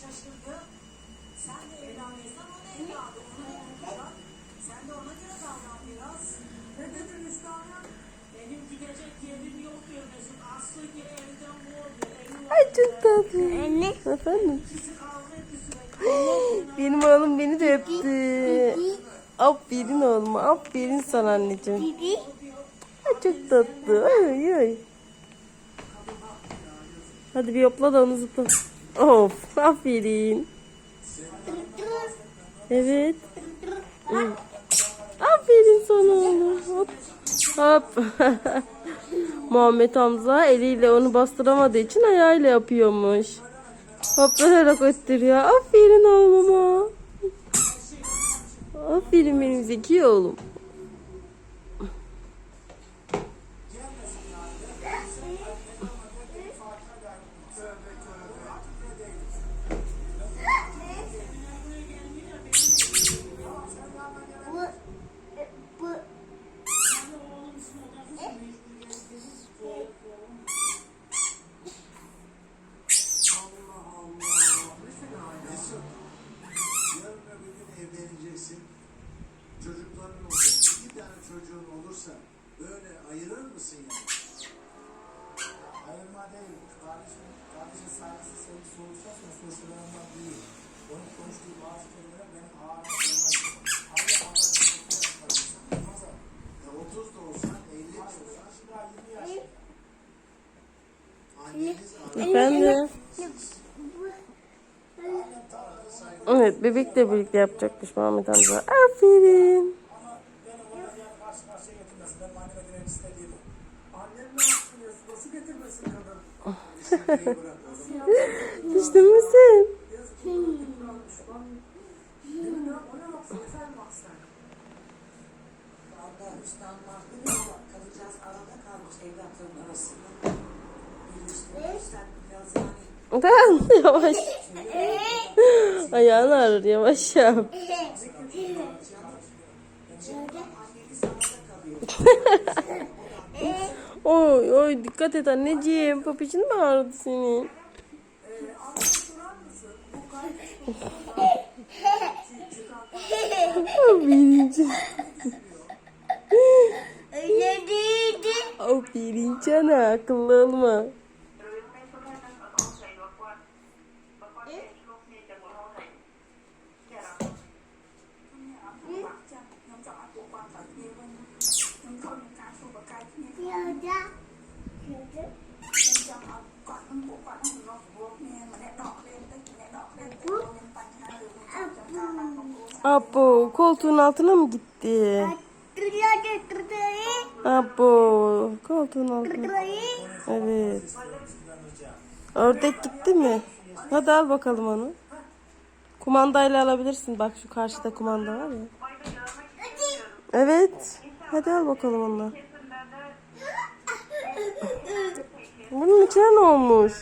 şaşırdı. Sen de evlenmeysen o da evladı. Ona yapacak. Sen de ona göre davran biraz. Ne dedin Müslüman? Benim gidecek yerim yok diyor Mesut. Aslı ki evden vurdu. Evi Ay çok tatlı. Anne. Efendim? ikisi kavga etti sürekli. Benim oğlum beni de öptü. Aferin oğlum. Aferin sana anneciğim. Bibi. Ay çok tatlı. Ay ay. Hadi bir yopla da onu zıpla. Of aferin. Evet. Aferin sana oğlum. Hop. Hop. Muhammed Hamza eliyle onu bastıramadığı için ayağıyla yapıyormuş. Hoplayarak öttürüyor. Aferin oğluma. Aferin benim zeki oğlum. Olursa böyle ayırır mısın yani? Ayırma değil. Kardeşim, kardeşin saygısı, sevgisi olursa söz koşullarından değil. Onun konuştuğu bazı kelimeler benim ağrıma olmaz. Abi Allah olmaz. E 30 da olsan 50 de olsan Şimdi daha 20 yaş. anneniz Efendim? Evet bebekle birlikte yapacakmış Muhammed amca. Aferin. Ama beni ona diğer karşı karşıya getirmesin. Benim anneme diren istediğim o. Annem ne yapıyor? Nasıl getirmesin kadın? işini bırak oğlum. Düştün mü sen? Yazık ki böyle bir kuralmış. Bak. Değil mi? O ne baksana? Efendim baksana. Valla Hüsnü Mahmut kadıncağız arada kalmış evlatların arasında. Birleştirmişler biraz yani. Tamam yavaş. Ayağını ağrır yavaş yap. Oy oy dikkat et anneciğim. Papişin mi ağrıdı senin? Canım. Öyle değildi. Aferin canım. Akıllı olma. Apo koltuğun altına mı gitti? Apo koltuğun altına. Evet. Ördek gitti mi? Hadi al bakalım onu. Kumandayla alabilirsin. Bak şu karşıda kumanda var ya. Evet. Hadi al bakalım onu. Bunun içine ne olmuş?